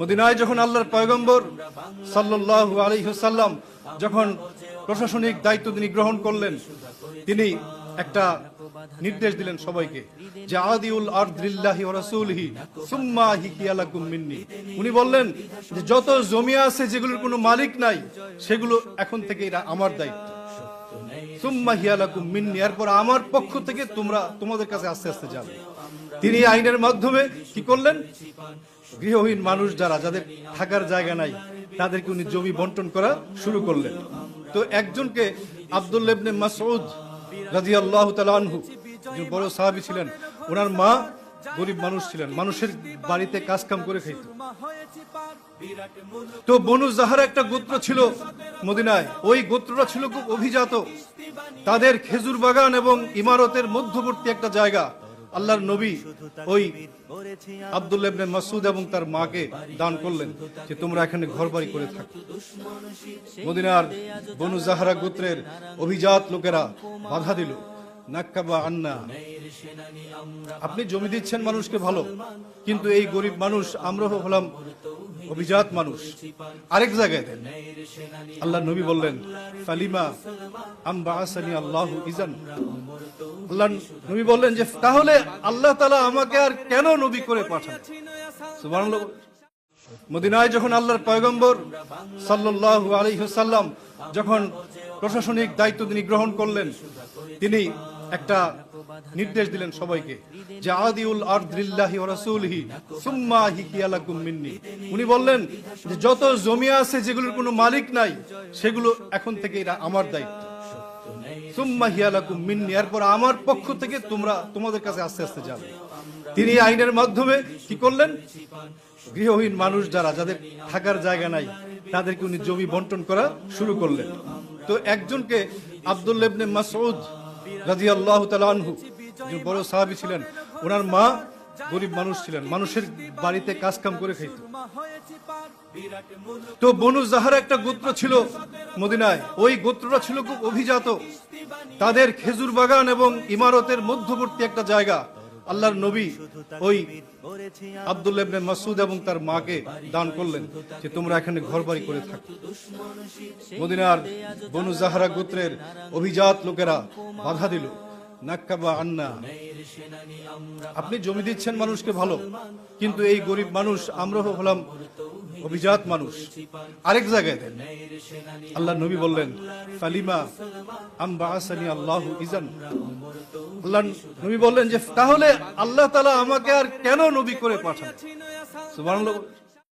মদিনায় যখন আল্লাহর পয়গম্বর সাল্লাল্লাহু আলাইহি সাল্লাম যখন প্রশাসনিক দায়িত্ব তিনি গ্রহণ করলেন, তিনি একটা নির্দেশ দিলেন সবাইকে যে, আদিউল আরদিল্লাহি ওয়া রাসূলিহি, সুম্মা হিকিয়ালাকুম মিন্নি। উনি বললেন যত জমি আছে যেগুলোর কোনো মালিক নাই, সেগুলো এখন থেকে এরা আমার দায়িত্ব। সুম্মা হিয়ালাকুম মিন্নি। এরপর আমার পক্ষ থেকে তোমরা তোমাদের কাছে আস্তে আস্তে যাবে। তিনি আইনের মাধ্যমে কি করলেন? গৃহহীন মানুষ যারা, যাদের থাকার জায়গা নাই, তাদেরকে উনি জমি বন্টন করা শুরু করলেন। তো একজনকে আব্দুল্লেবনে মাসউদ রাদিয়াল্লাহু তাআলা আনহু বড় সাহাবী ছিলেন, ওনার মা গরিব মানুষ ছিলেন, মানুষের বাড়িতে কাজ কাম করে খাইত। তো বনু জাহার একটা গোত্র ছিল মদিনায়, ওই গোত্রটা ছিল খুব অভিজাত। তাদের খেজুর বাগান এবং ইমারতের মধ্যবর্তী একটা জায়গা, আল্লাহর নবী ওই আব্দুল্লাহ ইবনে মাসুদ এবং তার মাকে দান করলেন যে তোমরা এখানে ঘর বাড়ি করে থাকো। মদিনার বনু জাহারা গোত্রের অভিজাত লোকেরা বাধা দিল। আপনি জমি দিচ্ছেন মানুষকে ভালো, কিন্তু এই গরিব মানুষ আমরা হলাম অভিজাত মানুষ। আরেক জায়গায় দেন। আল্লাহ নবী বললেন, ফালিমা আসানি আল্লাহ ইজান। আল্লাহ নবী বললেন যে, তাহলে আল্লাহ তালা আমাকে আর কেন নবী করে পাঠান? মদিনায় যখন আল্লাহর পয়গম্বর সাল্লাল্লাহু আলাইহি সাল্লাম যখন প্রশাসনিক দায়িত্ব তিনি গ্রহণ করলেন, তিনি একটা নির্দেশ দিলেন সবাইকে যে আদিউল আরদিল্লাহি ওয়া রাসূলিহি সুম্মা হিকিয়ালাকুম মিন্নি। উনি বললেন যে যত জমি আছে যেগুলোর কোনো মালিক নাই, সেগুলো এখন থেকে এরা আমার দায়িত্ব। সুম্মা হিয়ালাকুম মিন্নি, এরপর আমার পক্ষ থেকে তোমরা তোমাদের কাছে আস্তে আস্তে যাবে। তিনি আইনের মাধ্যমে কি করলেন? গৃহহীন মানুষ যারা, যাদের থাকার জায়গা নাই, তাদেরকে উনি জমি বন্টন করা শুরু করলেন। তো একজনকে আব্দুল্লেবনে মাসউদ রাদিয়াল্লাহু তাআলা আনহু। যিনি বড় সাহাবি ছিলেন, ওনার মা গরিব মানুষ ছিলেন, মানুষের বাড়িতে কাজ কাম করে খাইত। তো বনু জাহার একটা গোত্র ছিল মদিনায়। ওই গোত্রটা ছিল খুব অভিজাত। তাদের খেজুর বাগান এবং ইমারতের মধ্যবর্তী একটা জায়গা। আল্লাহর নবী ওই আব্দুল্লাহ মাসুদ এবং তার মাকে দান করলেন যে তোমরা এখানে ঘর বাড়ি করে থাকো। মদিনার বনু জাহারা গোত্রের অভিজাত লোকেরা বাধা দিল। আন্না। আপনি জমি দিচ্ছেন মানুষকে ভালো, কিন্তু এই গরিব মানুষ আমরা হলাম অভিজাত মানুষ। আরেক জায়গায় দেন। আল্লাহ নবী বললেন, ফালিমা আম্বা আসানি আল্লাহ ইজান? আল্লাহ নবী বললেন যে তাহলে আল্লাহ তালা আমাকে আর কেন নবী করে পাঠান?